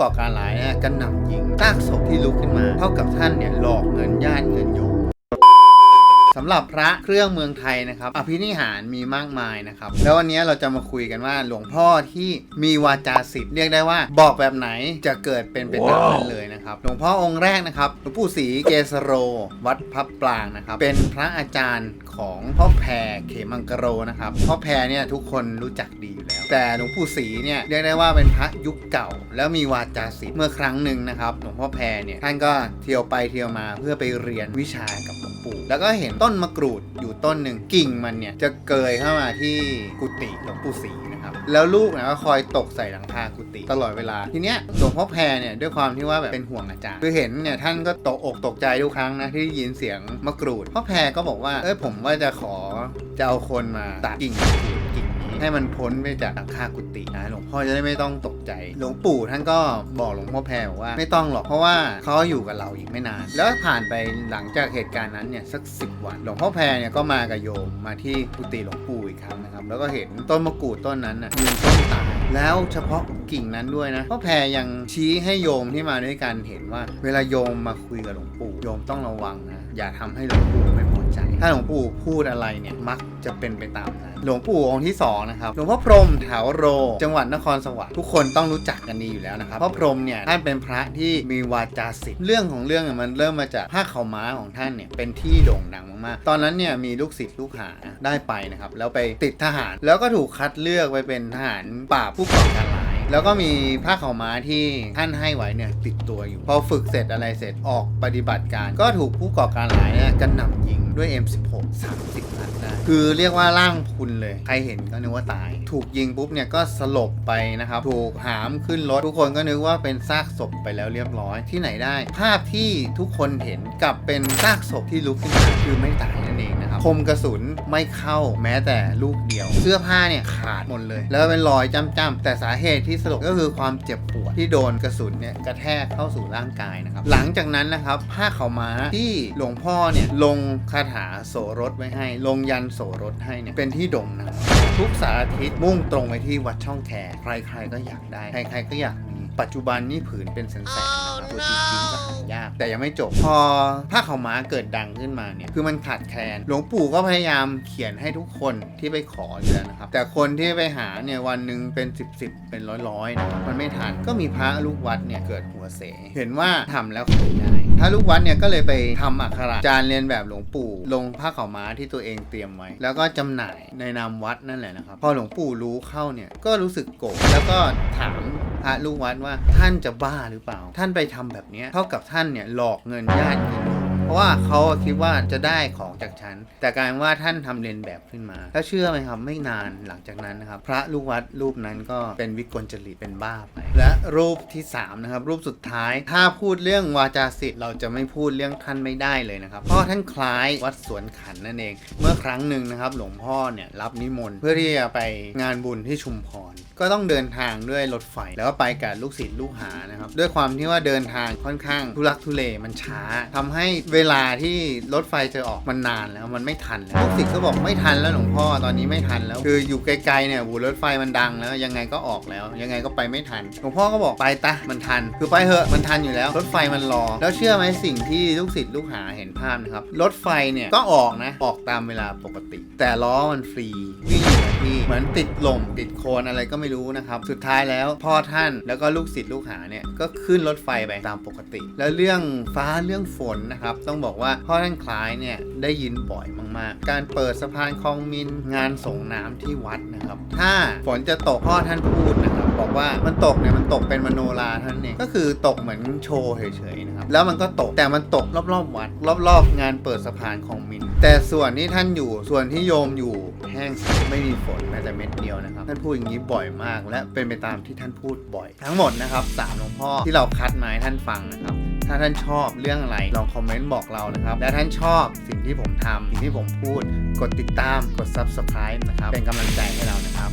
ก่อการร้ายเนี่ยกระหน่ำยิงซากศพที่ลุกขึ้นมา เท่ากับท่านเนี่ยหลอกเงินญาติเงินโยมสำหรับพระเครื่องเมืองไทยนะครับ อภินิหารมีมากมายนะครับ แล้ววันนี้เราจะมาคุยกันว่าหลวงพ่อที่มีวาจาสิทธิ์เรียกได้ว่าบอกแบบไหนจะเกิดเป็นไปตามนั้นเลยนะครับ หลวงพ่อองค์แรกนะครับหลวงปู่ศรีเกสโร วัดพับปลางนะครับ เป็นพระอาจารย์ของพ่อแพรเขมังกรโรนะครับ พ่อแพรเนี่ยทุกคนรู้จักดีอยู่แล้ว แต่หลวงปู่ศรีเนี่ยเรียกได้ว่าเป็นพระยุคเก่า แล้วมีวาจาศิลป์เมื่อครั้งหนึ่งนะครับหลวงพ่อแพรเนี่ยท่านก็เที่ยวไปเที่ยวมาเพื่อไปเรียนวิชากับหลวงปู่แล้วก็เห็นต้นมะกรูดอยู่ต้นหนึ่งกิ่งมันเนี่ยจะเกยเข้ามาที่กุฏิหลวงปู่ศรีนะครับแล้วลูกเนี่ยก็คอยตกใส่หลังคากุฏิตลอดเวลาทีเนี้ยหลวงพ่อแพรเนี่ยด้วยความที่ว่าแบบเป็นห่วงอาจารย์คือเห็นเนี่ยท่านก็ตกอกตกใจทุกครั้งนะที่ได้ยินเสียงมะกรูดพ่อแพรก็บอกว่าเอ้ยผมว่าจะขอจะเอาคนมาตัดกิ่งกิ่ง ให้มันพ้นไปจากหลังคากุฏินะหลวงพ่อจะได้ไม่ต้องตกใจ หลวงปู่ท่านก็บอกหลวงพ่อแพรว่า ไม่ต้องหรอกเพราะว่าเขาอยู่กับเราอีกไม่นาน แล้วผ่านไปหลังจากเหตุการณ์นั้นเนี่ยสักสิวัน หลวงพ่อแพรเนี่ยก็มากับโยมมาที่กุฏิหลวงปู่อีกครั้งนะครับ แล้วก็เห็นต้นมะกรูดต้นนั้นน่ะยืนต้นตายแล้วเฉพาะกิ่งนั้นด้วยนะพ่อแพรยังชี้ให้โยมที่มาด้วยกันเห็นว่า เวลาโยมมาคุยกับหลวงปู่โยมต้องระวังนะอย่าทำให้หลวงปู่ไม่พอ ใจ ถ้าหลวงปู่พูดอะไรเนี่ยมักจะเป็นไปตามนั้น หลวงปู่องค์ที่สองนะครับ หลวงพ่อพรหมแถวโร จังหวัดนครสวรรค์ทุกคนต้องรู้จักกันดีอยู่แล้วนะครับ พ่อพรหมเนี่ยท่านเป็นพระที่มีวาจาศิษย์เรื่องของเรื่องเนี่ยมันเริ่มมาจากผ้าขาวม้าของท่านเนี่ยเป็นที่โด่งดังมากๆ ตอนนั้นเนี่ยมีลูกศิษย์ลูกหาได้ไปนะครับแล้วไปติดทหาร แล้วก็ถูกคัดเลือกไปเป็นทหารปราบผู้ก่อการร้าย แล้วก็มีผ้าขาวม้าที่ท่านให้ไว้เนี่ยติดตัวอยู่ พอฝึกเสร็จอะไรเสร็จออกปฏิบัติการ ก็ถูกผู้ก่อการร้ายเนี่ยกระหน่ำยิงด้วย M16 30นัดได้คือเรียกว่าร่างพุนเลย ใครเห็นก็นึกว่าตาย ถูกยิงปุ๊บเนี่ยก็สลบไปนะครับ ถูกหามขึ้นรถ ทุกคนก็นึกว่าเป็นซากศพไปแล้วเรียบร้อยที่ไหนได้ ภาพที่ทุกคนเห็นกลับเป็นซากศพที่ลุกขึ้นมาคือไม่ตายนั่นเอง นะครับคมกระสุนไม่เข้าแม้แต่ลูกเดียว เสื้อผ้าเนี่ยขาดหมดเลย แล้วเป็นรอยจ้ำๆแต่สาเหตุที่สลบก็คือความเจ็บปวดที่โดนกระสุนเนี่ยกระแทกเข้าสู่ร่างกายนะครับหลังจากนั้นนะครับผ้าขาวม้าที่หลวงพ่อเนี่ยลงคาถาโสรถไว้ให้ ลงยันโสรถให้เนี่ยเป็นที่โด่งดังทุกสารทิศมุ่งตรงไปที่วัดช่องแคใครๆก็อยากได้ ใครๆก็อยากมีปัจจุบันนี่ผืนเป็นแสนๆนะครับ แต่ยังไม่จบ พอผ้าขาวม้าเกิดดังขึ้นมาเนี่ยคือมันขาดแคลนหลวงปู่ก็พยายามเขียนให้ทุกคนที่ไปขออยู่แล้วนะครับ แต่คนที่ไปหาเนี่ยวันหนึ่งเป็น 10บสเป็นร้อยๆนะมันไม่ทันก็มีพระลูกวัดเนี่ยเกิดหัวเสเห็นว่าทำแล้วขายได้ถ้าลูกวัดเนี่ยก็เลยไปทำอักขระจารย์เรียนแบบหลวงปู่ ลงผ้าขาวม้าที่ตัวเองเตรียมไว้ แล้วก็จำหน่ายในนามวัดนั่นแหละนะครับพอหลวงปู่รู้เข้าเนี่ยก็รู้สึกโกรธแล้วก็ถาม พระลูกวัดว่าท่านจะบ้าหรือเปล่า ท่านไปทำแบบนี้เท่ากับท่านเนี่ยหลอกเงินญาติ ราะว่าเขาคิดว่าจะได้ของจากฉัน แต่กลารว่าท่านทำเรียนแบบขึ้นมาแล้วเชื่อไหมครับไม่นานหลังจากนั้นนะครับ พระลูกวัดรูปนั้นก็เป็นวิกลจริตเป็นบ้าไป และรูปที่สามนะครับรูปสุดท้าย ถ้าพูดเรื่องวาจาศิษย์เราจะไม่พูดเรื่องท่านไม่ได้เลยนะครับ เพราะท่านคล้ายวัดสวนขันนั่นเอง เมื่อครั้งหนึ่งนะครับ หลวงพ่อเนี่ยรับนิมนต์เพื่อที่จะไปงานบุญที่ชุมพร ก็ต้องเดินทางด้วยรถไฟแล้วก็ไปกับลูกศิษย์ลูกหานะครับ ด้วยความที่ว่าเดินทางค่อนข้างทุลักทุเลมันช้าทำให้เวลาที่รถไฟจะออกมันนานแล้วมันไม่ทันแล้วลูกศิษย์ก็บอกไม่ทันแล้วหลวงพ่อตอนนี้ไม่ทันแล้ว คืออยู่ไกลๆเนี่ยบูรถไฟมันดังแล้ว ยังไงก็ออกแล้ว ยังไงก็ไปไม่ทันหลวงพ่อก็บอกไปตะมันทัน คือไปเหอะมันทันอยู่แล้ว รถไฟมันรอ แล้วเชื่อไหมสิ่งที่ลูกศิษย์ลูกหาเห็นภาพนะครับรถไฟเนี่ยก็ออกนะออกตามเวลาปกติ แต่ล้อมันฟรีวิ่งอยู่ที่เหมือนติดลมติดโคลนอะไรก็ไม่รู้นะครับสุดท้ายแล้วพ่อท่านแล้วก็ลูกศิษย์ลูกหาเนี่ยก็ขึ้นรถไฟไปตามปกติ แล้วเรื่องฟ้าเรื่องฝนนะครับต้องบอกว่าพ่อท่านคล้ายเนี่ยได้ยินบ่อยมาก ๆ การเปิดสะพานคลองมินงานส่งน้ำที่วัดนะครับ ถ้าฝนจะตกพ่อท่านพูดนะครับบอกว่ามันตกเนี่ยมันตกเป็นมโนราท่านั้นเองก็คือตกเหมือนโชว์เฉยๆนะครับแล้วมันก็ตกแต่มันตกรอบๆวัด รอบๆ งานเปิดสะพานคลองมิน แต่ส่วนที่ท่านอยู่ส่วนที่โยมอยู่แห้งไม่มีฝนแม้แต่เม็ดเดียวนะครับท่านพูดอย่างนี้บ่อยมาก และเป็นไปตามที่ท่านพูดบ่อย ทั้งหมดนะครับสามหลวงพ่อที่เราคัดมาให้ท่านฟังนะครับ ถ้าท่านชอบเรื่องอะไร ลองคอมเมนต์บอกเรานะครับ และท่านชอบสิ่งที่ผมทำสิ่งที่ผมพูด กดติดตาม กด subscribe นะครับ เป็นกำลังใจให้เรานะครับ